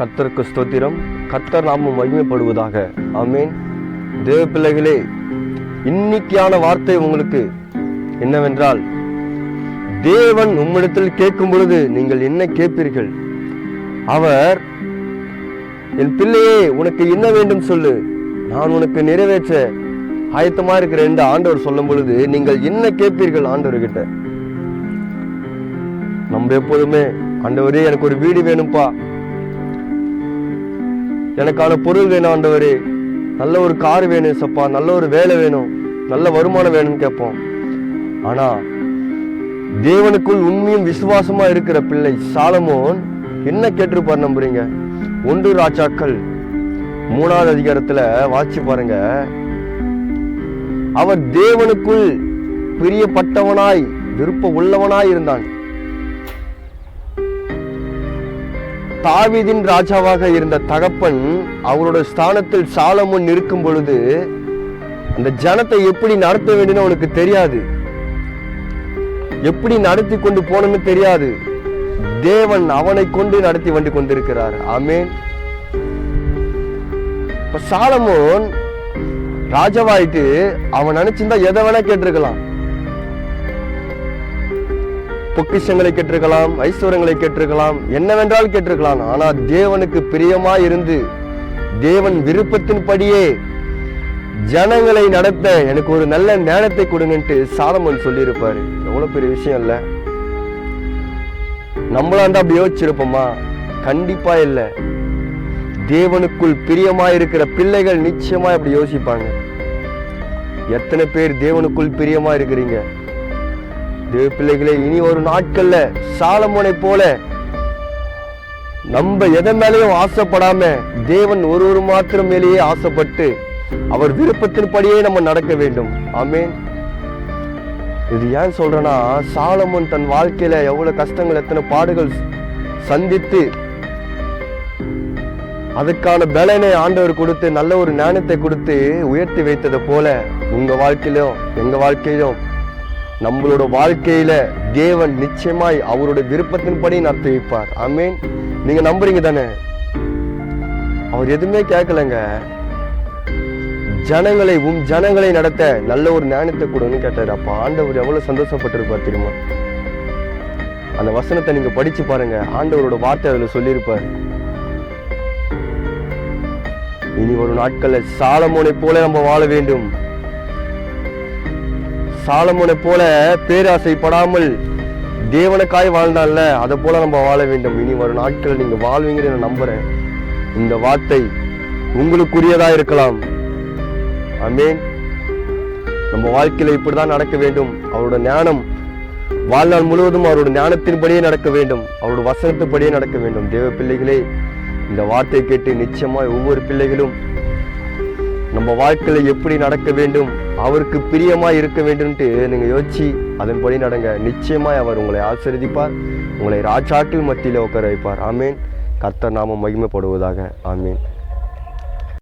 கர்த்தருக்கு ஸ்தோத்திரம். கர்த்தர் நாமம் மகிமைப்படுவதாக. ஆமேன். தேவ பிள்ளைகளே இன்னைக்கான வார்த்தை உங்களுக்கு என்னவென்றால் தேவன் உம்மிடத்தில் கேட்கும் பொழுது நீங்கள் என்ன கேட்பீர்கள்? அவர் என் பிள்ளையே உனக்கு என்ன வேண்டும் சொல்லு? நான் உனக்கு நிறைவேற்ற ஆயத்தமா இருக்கிற என்று ஆண்டவர் சொல்லும் பொழுது நீங்கள் என்ன கேட்பீர்கள் ஆண்டவர்கிட்ட? நம்ம எப்போதுமே ஆண்டவரே எனக்கு ஒரு வீடு வேணும்ப்பா எனக்கான பொருள் வேணும் ஆண்டவரே. நல்ல ஒரு கார் வேணும் சப்பா நல்ல ஒரு வேலை வேணும். நல்ல வருமானம் வேணும்னு கேட்போம். ஆனா தேவனுக்குள் உண்மையும் விசுவாசமா இருக்கிற பிள்ளை சாலமோன் என்ன கேட்டிருப்பார் நம்புறீங்க? ஒன்று ராஜாக்கள் மூணாவது அதிகாரத்துல வாசி பாருங்க. அவர் தேவனுக்குள் பிரியப்பட்டவனாய் விருப்ப உள்ளவனாய் இருந்தான். தாவிதின் ராஜாவாக இருந்த தகப்பன் அவரோட ஸ்தானத்தில் சாலமுன் இருக்கும் பொழுது அந்த ஜனத்தை எப்படி நடத்த வேண்டும்னு அவனுக்கு தெரியாது. எப்படி நடத்தி கொண்டு போகணும்னு தெரியாது. தேவன் அவனை கொண்டு நடத்தி வந்து கொண்டிருக்கிறார். ஆமேன். இப்ப சாலமோன் ராஜாவாயிட்டு அவன் நினைச்சிருந்தா எதை வேணா கேட்டிருக்கலாம். பொக்கிஷங்களை கேட்டிருக்கலாம் ஐஸ்வரங்களை கேட்டிருக்கலாம் என்னவென்றால் கேட்டிருக்கலாம். ஆனால் தேவனுக்கு பிரியமா இருந்து தேவன் விருப்பத்தின்படியே ஜனங்களை நடத்த எனக்கு ஒரு நல்ல ஞானத்தை கொடுங்கன்ட்டு சாலமன் சொல்லியிருப்பார். எவ்வளவு பெரிய விஷயம் இல்ல? நம்மளா இருந்தால் அப்படி யோசிச்சிருப்போமா? கண்டிப்பா இல்லை. தேவனுக்குள் பிரியமா இருக்கிற பிள்ளைகள் நிச்சயமா அப்படி யோசிப்பாங்க. எத்தனை பேர் தேவனுக்குள் பிரியமா இருக்கிறீங்க தேவ பிள்ளைகளே இனி ஒரு நாட்கள்ல சாலமோனை போல நம்ம எதன் மேலேயும் ஆசைப்படாம தேவன் ஒரு ஒரு மாத்திரம் மேலேயே ஆசைப்பட்டு அவர் விருப்பத்தின்படியே நம்ம நடக்க வேண்டும். ஆமேன். இது ஏன் சொல்றேன்னா சாலமோன் தன் வாழ்க்கையில எவ்வளவு கஷ்டங்கள் எத்தனை பாடுகள் சந்தித்து அதுக்கான பலனை ஆண்டவர் கொடுத்து நல்ல ஒரு ஞானத்தை கொடுத்து உயர்த்தி வைத்தது போல உங்க வாழ்க்கையிலும் எங்க வாழ்க்கையிலும் நம்மளோட வாழ்க்கையில தேவன் நிச்சயமாய் அவருடைய விருப்பத்தின்படி நடத்திவிப்பார் ஆமீன். நீங்க நம்புறீங்க தானே? அவர் எதுவுமே கேட்கலங்க. ஜனங்களை உம் ஜனங்களை நடத்த நல்ல ஒரு ஞானத்தை கொடுன்னு கேட்டாரு. அப்ப ஆண்டவர் எவ்வளவு சந்தோஷப்பட்டிருப்பார் தெரியுமா? அந்த வசனத்தை நீங்க படிச்சு பாருங்க. ஆண்டவரோட வார்த்தை அதுல சொல்லியிருப்பார். இனி ஒரு நாட்கள்ல சாலமோனை போல நம்ம வாழ வேண்டும். சாலமோனை போல பேராசைப்படாமல் தேவனுக்காய் வாழ்ந்தான்ல அதை போல நம்ம வாழ வேண்டும். இனி வரும் நாட்கள் நீங்க வாழ்வீங்கன்னு நான் நம்புறேன். இந்த வார்த்தை உங்களுக்குரியதா இருக்கலாம். அமேன் நம்ம வாழ்க்கையில இப்படிதான் நடக்க வேண்டும். அவரோட ஞானம் வாழ்நாள் முழுவதும் அவரோட ஞானத்தின்படியே நடக்க வேண்டும். அவரோட வசனத்தின்படியே நடக்க வேண்டும். தேவ பிள்ளைகளே இந்த வார்த்தை கேட்டு நிச்சயமாய் ஒவ்வொரு பிள்ளைகளும் நம்ம வாழ்க்கையில எப்படி நடக்க வேண்டும்? அவருக்கு பிரியமாக இருக்க வேண்டும்ட்டு நீங்கள் யோசிச்சு அதன்படி நடங்க. நிச்சயமாய் அவர் உங்களை ஆசிர்வதிப்பார். உங்களை ராஜாக்கள் மத்தியில் உட்கார வைப்பார். ஆமீன். கர்த்தர் நாமம் மகிமைப்படுவதாக. ஆமீன்.